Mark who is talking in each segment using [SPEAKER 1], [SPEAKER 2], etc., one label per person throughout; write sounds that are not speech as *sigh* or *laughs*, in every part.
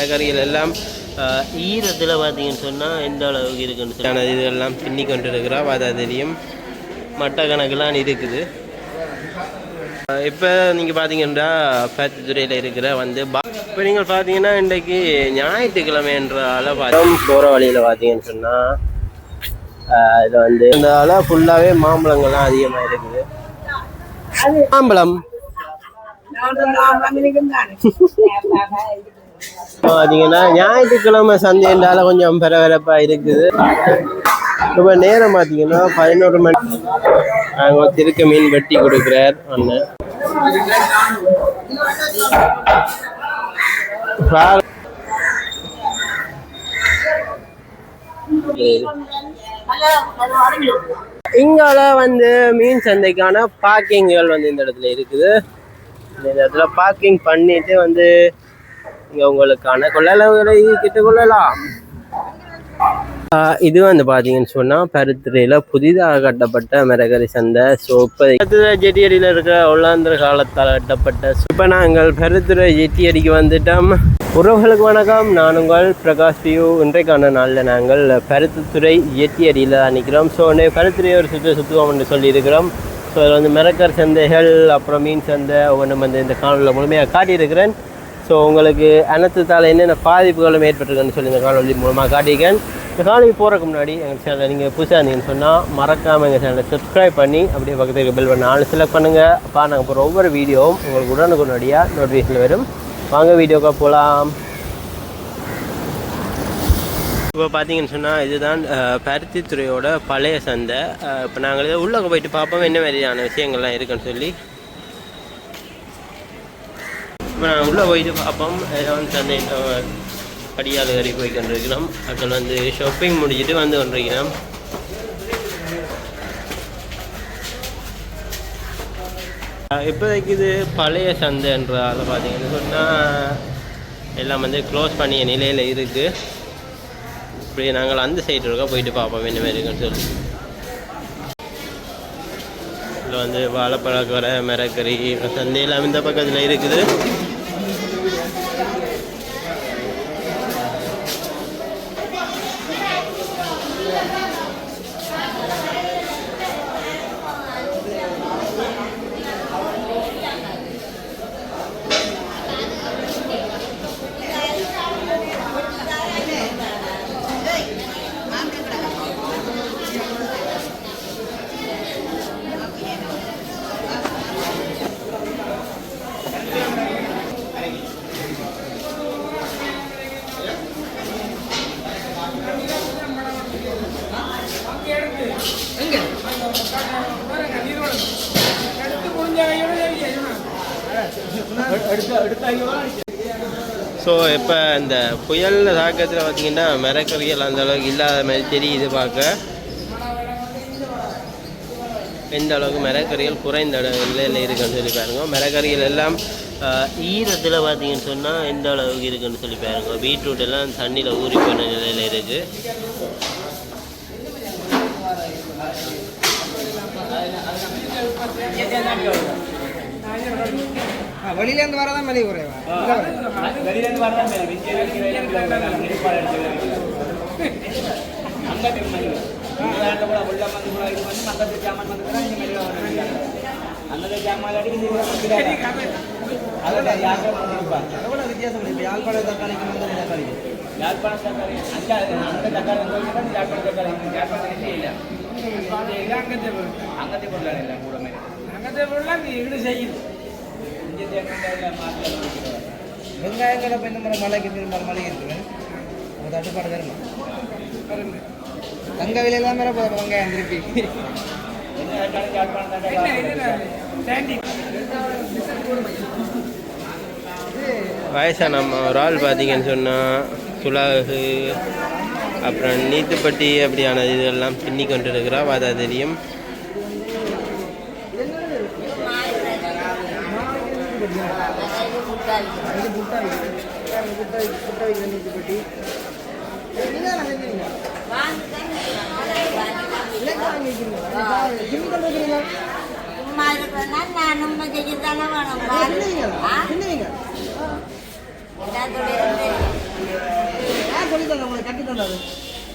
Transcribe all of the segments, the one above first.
[SPEAKER 1] மரக்கறிகள் எல்லாம் ஈரத்தில் பார்த்தீங்கன்னு சொன்னால் எந்த அளவுக்கு இருக்குன்னு சொல்லி இதெல்லாம் பின்னி கொண்டு இருக்கிறா பார்த்தா தெரியும் மட்ட கணக்கெல்லாம் இருக்குது இப்போ நீங்கள் பார்த்தீங்கன்னா பத்துத்துறையில் இருக்கிற வந்து பா இப்போ நீங்கள் பார்த்தீங்கன்னா இன்றைக்கு ஞாயிற்றுக்கிழமைன்றால பார்த்தோம் போகிற வழியில் பார்த்தீங்கன்னு சொன்னால் இதில் வந்து ஆள ஃபுல்லாகவே மாம்பழங்கள்லாம் அதிகமாக இருக்குது. மாம்பழம். *laughs* பார்த்தீங்கன்னா ஞாயிற்றுக்கிழமை சந்தைன்றால கொஞ்சம் பரபரப்பாக இருக்குது. இப்போ நேரம் பார்த்தீங்கன்னா பதினோரு மணி. நாங்கள் திருக்க மீன் வெட்டி கொடுக்குறார் அண்ணன். இங்கால வந்து மீன் சந்தைக்கான பார்க்கிங்கள் வந்து இந்த இடத்துல இருக்குது. இந்த இடத்துல பார்க்கிங் பண்ணிட்டு வந்து உங்களுக்கான கொள்ளளவுகளை கிட்ட கொள்ளலாம். ஆஹ் இது வந்து பார்த்தீங்கன்னு சொன்னால் பருத்துறையில் புதிதாக கட்டப்பட்ட மிரகரி சந்தை ஸோ இப்போ பருத்துறை ஜெட்டியடியில் இருக்கிற ஒல்லாந்திர காலத்தால் கட்டப்பட்ட இப்போ நாங்கள் பருத்துறை ஜெட்டியடிக்கு வந்துட்டோம். உறவுகளுக்கு வணக்கம். நான் உங்கள் பிரகாஷ் பியூ. இன்றைக்கான நாளில் நாங்கள் பருத்துத்துறை ஜெட்டியடியில் தான் நிற்கிறோம். ஸோ பருத்துறை ஒரு சுற்று சுற்றுவோம் என்று சொல்லியிருக்கிறோம். ஸோ அதில் வந்து மிரக்கர் சந்தைகள் அப்புறம் மீன் சந்தை ஒவ்வொன்றும் வந்து இந்த காணொலியில் முழுமையாக காட்டியிருக்கிறேன். ஸோ உங்களுக்கு அனர்த்தத்தால் என்னென்ன பாதிப்புகளும் ஏற்பட்டிருக்குன்னு சொல்லி இந்த காணொலி மூலமாக காட்டியிருக்கேன். இந்த காணொலி போகிறதுக்கு முன்னாடி எங்கள் சேனலை நீங்கள் புதுசாக இருந்தீங்கன்னு சொன்னால் மறக்காமல் எங்கள் சேனலை சப்ஸ்கிரைப் பண்ணி அப்படியே பக்கத்துக்கு பெல் பண்ண ஆள் செலக்ட் பண்ணுங்கள் அப்போ நாங்கள் போகிற ஒவ்வொரு வீடியோவும் உங்களுக்கு உடனுக்குடனடியாக நோட்டிஃபிகேஷன் வரும். வாங்க வீடியோக்காக போகலாம் இப்போ பார்த்தீங்கன்னு சொன்னால் இதுதான் பருத்தித்துறையோட பழைய சந்தை. இப்போ நாங்கள் உள்ளே போயிட்டு பார்ப்போம் என்ன மாதிரியான விஷயங்கள்லாம் இருக்குன்னு சொல்லி. இப்போ நான் உள்ளே போயிட்டு பார்ப்போம் வந்து சந்தை அஹ், படியால் போய் கொண்டிருக்கிறோம். அப்புறம் வந்து ஷாப்பிங் முடிச்சுட்டு வந்து கொண்டிருக்கிறோம். இப்போதைக்கு இது பழைய சந்தைன்றதால பார்த்தீங்கன்னு சொன்னால் எல்லாம் வந்து க்ளோஸ் பண்ணிய நிலையில் இருக்குது இப்படி நாங்கள் அந்த சைடு இருக்க போயிட்டு பார்ப்போம் என்ன மாதிரி இருக்குன்னு சொல்லி. இதில் வந்து வாழைப்பழக்கரை மிரக்கறி சந்தை இந்த பக்கத்தில் இருக்குது. ஸோ இப்போ இந்த புயல் தாக்கத்தில் பார்த்திங்கன்னா மிரக்கறிகள் அந்த அளவுக்கு இல்லாத மாதிரி தெரியுது பார்க்க. எந்த அளவுக்கு மிரக்கறிகள் குறைந்த அளவு நிலையில் இருக்குன்னு சொல்லி பாருங்க. மிரக்கறிகள் எல்லாம் ஈரத்தில் பார்த்தீங்கன்னு சொன்னால் எந்த அளவுக்கு இருக்குன்னு சொல்லி பாருங்க. பீட்ரூட் எல்லாம் தண்ணியில் ஊறி போன நிலையில் இருக்குது
[SPEAKER 2] வெளியிலேருந்து வரதான் மலிவு குறைவா அதோட வித்தியாசம் இல்லை யாழ்ப்பாண தக்காளிக்கு வந்து தக்காளிக்கு வெங்காயங்களை இப்போ இந்த மாதிரி மழைக்கு திரும்ப மழை இருக்குது அது தட்டுப்பாடு தருமா தங்க விலையெல்லாம் மேலே போதும் வெங்காயம் திருப்பி.
[SPEAKER 1] வயசான நம்ம ஒரு ஆள் பார்த்தீங்கன்னு சொன்னால் துலாகு அப்புறம் நீத்துப்பட்டி அப்படியான இதெல்லாம் பின்னி கொண்டு இருக்கிறா பார்த்தா தெரியும்.
[SPEAKER 2] இது புட்டா புட்டா புட்டா பெட்டி வைக்கிறீங்களா
[SPEAKER 3] சும்மா நான் நம்ம வேணும்
[SPEAKER 2] என்னவீங்க
[SPEAKER 3] எல்லாத்தோட இருந்து
[SPEAKER 2] வந்தது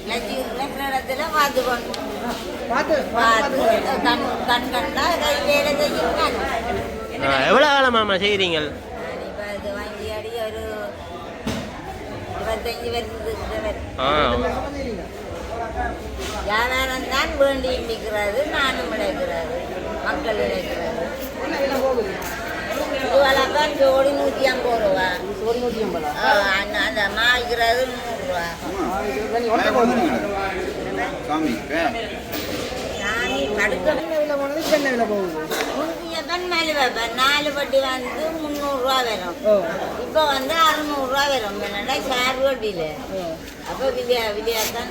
[SPEAKER 3] லட்சி இருக்கிற இடத்துல பார்த்து
[SPEAKER 2] பார்த்து
[SPEAKER 3] கண் கண் கண்டா கை வேலை செய்யும் நான்
[SPEAKER 1] எவ்வளோ காலமாம்மா செய்கிறீங்க
[SPEAKER 3] இப்போ இது வாங்கி அடி ஒரு இருபத்தஞ்சி வருஷத்துக்கு
[SPEAKER 1] ஆ.
[SPEAKER 3] வியாபாரம் தான் வேண்டி நிற்கிறது நானும் விளைக்கிறது மக்கள் விளைக்கிறது
[SPEAKER 2] என்ன விலை போகுது
[SPEAKER 3] இது வளர்க்க ஜோடி நூற்றி ஐம்பது ரூபா.
[SPEAKER 2] ஒரு நூற்றி ஐம்பதா?
[SPEAKER 3] அந்த அந்த மாய்க்கிறது நூறுரூவா
[SPEAKER 4] சாமி
[SPEAKER 2] விலை போகுது.
[SPEAKER 3] முந்தியப்பன் மேலே வைப்பேன். நாலு பட்டி வந்து முந்நூறுரூவா வரும். இப்போ வந்து அறுநூறுவா வரும். என்னடா சார் வட்டியில்? அப்போ விலையா விலையா தான்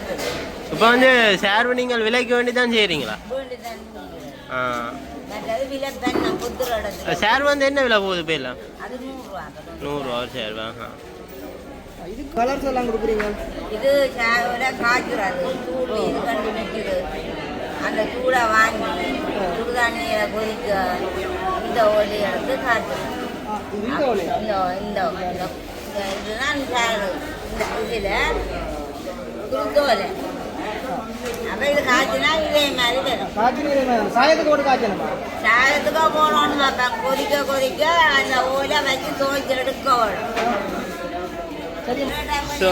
[SPEAKER 1] இப்போ வந்து சேர்வு நீங்கள் விலைக்கு வேண்டி தான் செய்கிறீங்களா
[SPEAKER 3] வேண்டி தான்
[SPEAKER 1] சேர் வந்து என்ன விலை போகுது
[SPEAKER 3] அது நூறுரூவா
[SPEAKER 1] நூறுரூவா சேர்வா ஆ
[SPEAKER 2] இது கலர்ஸ் எல்லாம் கொடுக்குறீங்க?
[SPEAKER 3] இது காய்ச்சுறது. இது கண்டு நிற்குது அந்த சூடை வாங்கி சுடுதண்ணியில் கொதிக்க இந்த ஒலி எடுத்து
[SPEAKER 2] இது இந்த
[SPEAKER 3] இந்த இதுதான் இந்த இதில் குருத்தோலை அப்போ இது காய்ச்சினா இதே மாதிரி வரும்.
[SPEAKER 2] சாயத்துக்கு போட்டு காய்ச்சணுமா?
[SPEAKER 3] சாயத்துக்கோ போகணும்னு பார்ப்பேன். கொதிக்க கொதிக்க அந்த ஓலை வச்சு துவைச்சு எடுக்க
[SPEAKER 1] ஸோ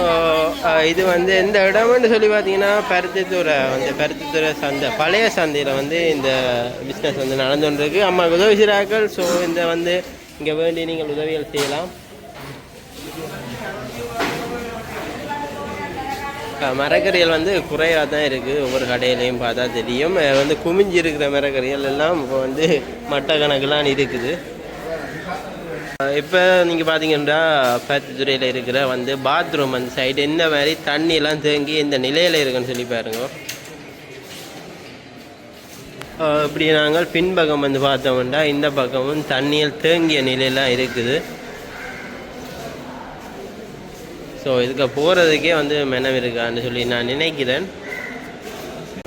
[SPEAKER 1] இது வந்து எந்த இடம்னு சொல்லி பார்த்தீங்கன்னா பருத்தித்துறை வந்து பருத்தித்துறை சந்தை பழைய சந்தையில் வந்து இந்த பிஸ்னஸ் வந்து நடந்து கொண்டிருக்கு அம்மாவுக்கு உதவி செய்கிறார்கள் ஸோ இந்த வந்து இங்கே வேண்டி நீங்கள் உதவிகள் செய்யலாம். மரக்கறிகள் வந்து குறையாக தான் இருக்குது ஒவ்வொரு கடையிலையும் பார்த்தா தெரியும். வந்து குமிஞ்சு இருக்கிற மரக்கறிகள் எல்லாம் இப்போ வந்து மட்டக்கணக்கெலாம் இருக்குது. இப்போ நீங்கள் பார்த்தீங்கன்னா பருத்தித்துறையில் இருக்கிற வந்து பாத்ரூம் அந்த சைடு இந்த மாதிரி தண்ணியெல்லாம் தேங்கி இந்த நிலையில் இருக்குன்னு சொல்லி பாருங்க. இப்படி நாங்கள் பின்பக்கம் வந்து பார்த்தோம்னா இந்த பக்கமும் தண்ணியில் தேங்கிய நிலையெல்லாம் இருக்குது. ஸோ இதுக்கு போகிறதுக்கே வந்து மெனம் இருக்கான்னு சொல்லி நான் நினைக்கிறேன்.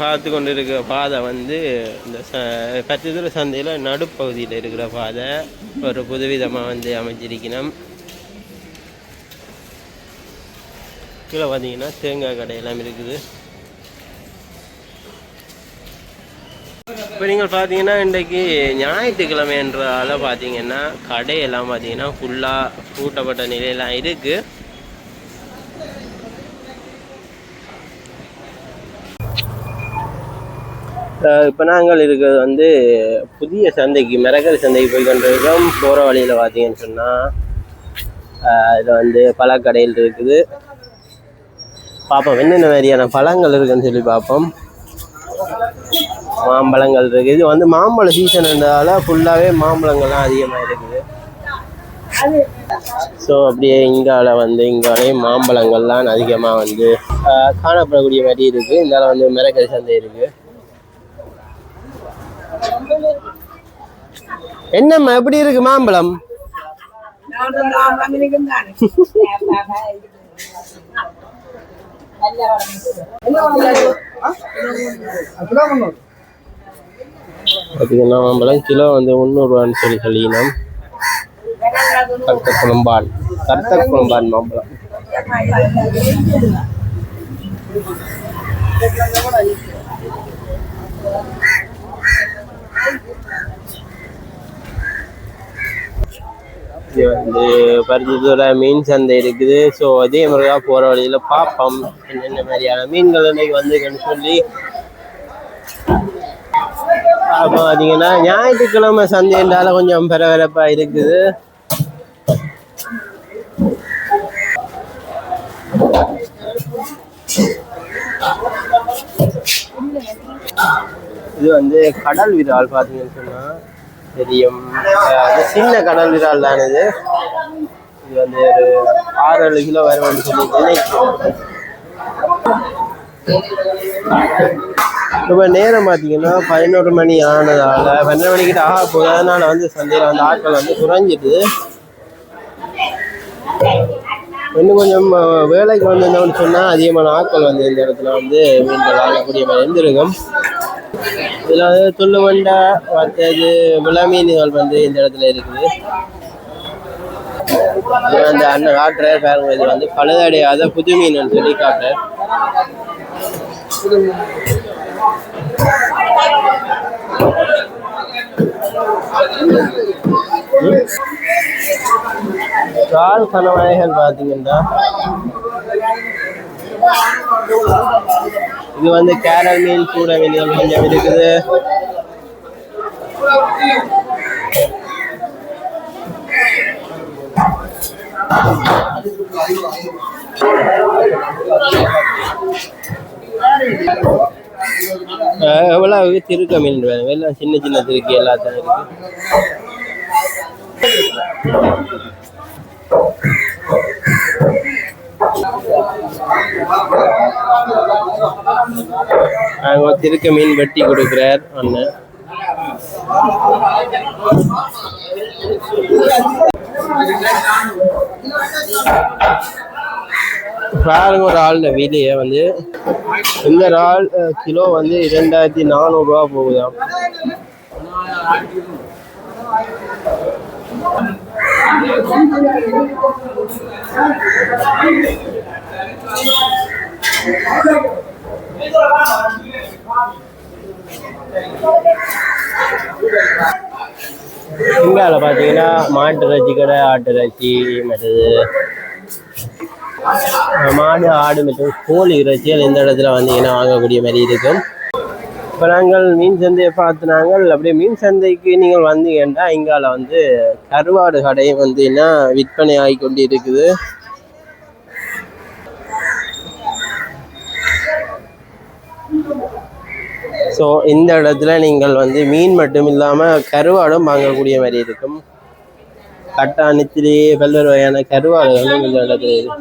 [SPEAKER 1] பார்த்து கொண்டு இருக்கிற பாதை வந்து இந்த ச பத்திதுர சந்தையில் நடுப்பகுதியில் இருக்கிற பாதை. ஒரு புதுவிதமாக வந்து அமைச்சிருக்கணும் கீழே பார்த்தீங்கன்னா தேங்காய் கடையெல்லாம் இருக்குது. இப்போ நீங்கள் பார்த்தீங்கன்னா இன்றைக்கு ஞாயிற்றுக்கிழமைன்றதால பார்த்தீங்கன்னா கடையெல்லாம் பார்த்தீங்கன்னா ஃபுல்லாக பூட்டப்பட்ட நிலையெல்லாம் இருக்குது இப்போ நாங்கள் இருக்கிறது வந்து புதிய சந்தைக்கு மிரகல் சந்தைக்கு போய் கொண்டிருக்கோம் போகிற வழியில் பார்த்தீங்கன்னு சொன்னால் இது வந்து பழக்கடையில் இருக்குது. பார்ப்போம் என்னென்ன மாதிரியான பழங்கள் இருக்குதுன்னு சொல்லி பார்ப்போம். மாம்பழங்கள் இருக்குது இது வந்து மாம்பழ சீசன்ன்றதால ஃபுல்லாகவே மாம்பழங்கள்லாம் அதிகமாக இருக்குது. ஸோ அப்படியே இங்கால வந்து இங்காலே மாம்பழங்கள்லாம் அதிகமாக வந்து காணப்படக்கூடிய மாதிரி இருக்குது இந்தால வந்து மிரகல் சந்தை இருக்குது என்னம்மா எப்படி இருக்கு மாம்பழம்? பார்த்தீங்கன்னா மாம்பழம் கிலோ வந்து முந்நூறுவான்னு சொல்லி சொல்லினோம். கருத்த குழம்பான். கருத்த குழம்பான் மாம்பழம். இது வந்து பருத்தித்துறை மீன் சந்தை இருக்குது. ஸோ அதே முறையாக போகிற வழியில் பார்ப்போம் என்னென்ன மாதிரியான மீன்கள் இன்னைக்கு வந்துருக்குன்னு சொல்லி அப்போ பார்த்தீங்கன்னா ஞாயிற்றுக்கிழமை சந்தைன்றால கொஞ்சம் பரபரப்பாக இருக்குது. இது வந்து கடல் விரால் பார்த்தீங்கன்னு சொன்னால் தெரியும். சின்ன கடல் விரால் தான் இது. இது வந்து ஒரு ஆறு ஏழு கிலோ வரும்னு சொல்லி நினைக்கிறேன். இப்போ நேரம் பார்த்தீங்கன்னா பதினோரு மணி ஆனதால பன்னெண்டு மணிக்கிட்ட ஆக போகுது. அதனால வந்து சந்தையில் வந்து ஆட்கள் வந்து குறைஞ்சிட்டு இன்னும் கொஞ்சம் வேலைக்கு வந்திருந்தோம்னு சொன்னால் அதிகமான ஆட்கள் வந்து இந்த இடத்துல வந்து மீன்கள் ஆகக்கூடிய மாதிரி இருந்திருக்கும். இதில் வந்து துள்ளுவண்டா மற்றது விளமீன்கள் வந்து இந்த இடத்துல இருக்குது. இது வந்து அண்ணன் காட்டுற பாருங்க இது வந்து பழுதடையாத புது மீன் சொல்லி காட்டுறாரு கால் கணவாய்கள் பார்த்தீங்கன்னா இது வந்து கேரல் மீன் கூட மீன்கள் கொஞ்சம் இருக்குது. எவ்வளவு திருக்க மீன் வேணும்? எல்லாம் சின்ன சின்ன திருக்கி எல்லாத்தையும் இருக்கு. அங்க திருக்க மீன் வெட்டி கொடுக்குறார் அண்ணன் பாருங்க ஒரு ஆள் வெளியே வந்து இந்த இறால் கிலோ வந்து இரண்டாயிரத்தி நானூறுரூவா போகுதாம் இங்கால பார்த்தீங்கன்னா மாட்டு இறைச்சி கடை ஆட்டு இறைச்சி மற்றது மாடு ஆடு மற்றும் கோழி இறைச்சிகள் இந்த இடத்துல வந்தீங்கன்னா வாங்கக்கூடிய மாதிரி இருக்கும். இப்போ நாங்கள் மீன் சந்தையை பார்த்து நாங்கள் அப்படியே மீன் சந்தைக்கு நீங்கள் வந்தீங்கன்னா இங்கால வந்து கருவாடு கடையும் வந்தீங்கன்னா விற்பனை ஆகி கொண்டு இருக்குது ஸோ இந்த இடத்துல நீங்கள் வந்து மீன் மட்டும் இல்லாமல் கருவாடும் வாங்கக்கூடிய மாதிரி இருக்கும். கட்டாணத்திலேயே பல்வேறு வகையான கருவாடுகளும் இந்த இடத்துல இருக்கு.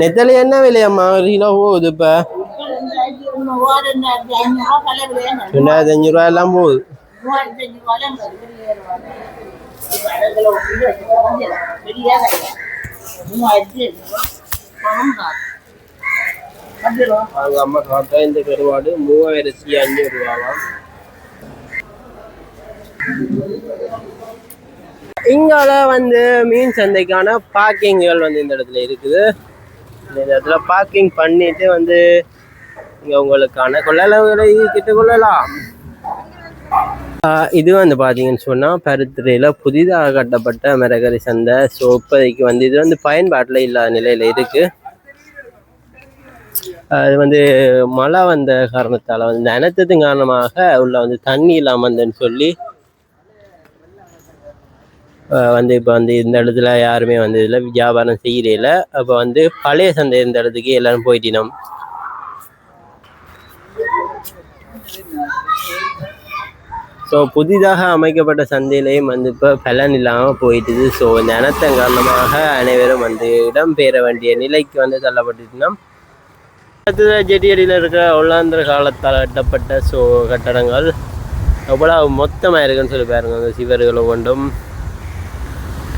[SPEAKER 1] நெத்தலி என்ன விலையம்மா ஒரு கிலோ போகுது இப்போ. ரெண்டாயிரத்தி அஞ்சூறு ரூபா எல்லாம் போகுது. அவங்க அம்மா காட்டா இந்த கருவாடு மூவாயிரத்தி அஞ்சூறு ரூபாவாம் இங்கால வந்து மீன் சந்தைக்கான பார்க்கிங்கள் வந்து இந்த இடத்துல இருக்குது. இந்த இடத்துல பார்க்கிங் பண்ணிட்டு வந்து இங்க உங்களுக்கான கொள்ளளவுகளை கிட்ட கொள்ளலாம். இது வந்து பார்த்தீங்கன்னு சொன்னால் பருத்துறையில் புதிதாக கட்டப்பட்ட மிரகரி சந்தை. ஸோ இப்போதைக்கு வந்து இது வந்து பயன்பாட்டில் இல்லாத நிலையில் இருக்குது அது வந்து மழை வந்த காரணத்தால் வந்து இந்த காரணமாக உள்ள வந்து தண்ணி இல்லாமல் இருந்ததுன்னு சொல்லி வந்து இப்போ வந்து இந்த இடத்துல யாருமே வந்து இதில் வியாபாரம் செய்யறதில்ல அப்போ வந்து பழைய சந்தை இந்த இடத்துக்கு எல்லாரும் போயிட்டினோம். ஸோ புதிதாக அமைக்கப்பட்ட சந்தையிலையும் வந்து இப்போ பலன் இல்லாமல் போயிட்டுது. ஸோ இந்த இனத்தின் காரணமாக அனைவரும் வந்து இடம்பெயர வேண்டிய நிலைக்கு வந்து தள்ளப்பட்டுச்சுன்னா அடுத்தது ஜெட்டியடியில் இருக்கிற ஒல்லாந்திர காலத்தால் கட்டப்பட்ட ஸோ கட்டடங்கள் எவ்வளோ மொத்தமாக இருக்குன்னு சொல்லி பாருங்க. அந்த சிவர்களை கொண்டும்.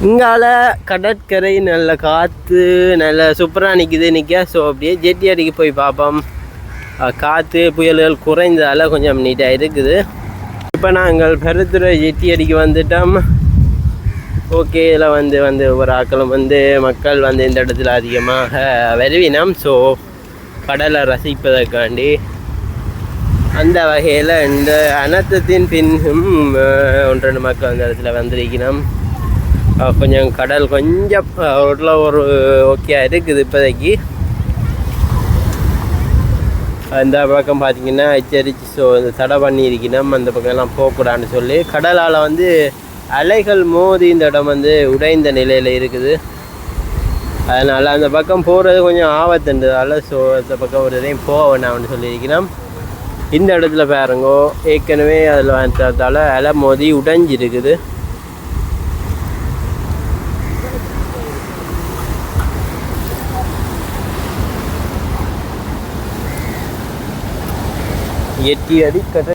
[SPEAKER 1] இங்கால கடற்கரை நல்ல காற்று நல்ல சூப்பராக நிற்கிது நிற்க ஸோ அப்படியே ஜெட்டி அடிக்கு போய் பார்ப்போம். காற்று புயல்கள் குறைந்ததால் கொஞ்சம் நீட்டாக இருக்குது. இப்போ நாங்கள் பெருத்துறை ஜெட்டியடிக்கு வந்துட்டோம். ஓகே இதில் வந்து வந்து ஒரு ஆக்களும் வந்து மக்கள் வந்து இந்த இடத்துல அதிகமாக வருவினம். ஸோ கடலை ரசிப்பதற்காண்டி அந்த வகையில் இந்த அனர்த்தத்தின் பின்னும் ஒன்று மக்கள் அந்த இடத்துல வந்திருக்கணும் கொஞ்சம் கடல் கொஞ்சம் உள்ள ஒரு ஓகே இருக்குது இப்போதைக்கு. அந்த பக்கம் பார்த்தீங்கன்னா எச்சரிச்சு ஸோ இந்த தடை பண்ணியிருக்கணும் அந்த பக்கம்லாம் போகக்கூடாதுன்னு சொல்லி கடலால் வந்து அலைகள் மோதி இந்த இடம் வந்து உடைந்த நிலையில் இருக்குது. அதனால் அந்த பக்கம் போகிறது கொஞ்சம் ஆபத்துன்றதால ஸோ அந்த பக்கம் ஒரு இதையும் போக வேண்டாம்னு சொல்லியிருக்கிறோம் இந்த இடத்துல பாருங்கோ ஏற்கனவே அதில் வந்ததால் அலை மோதி உடைஞ்சிருக்குது. ये टी अधिक कट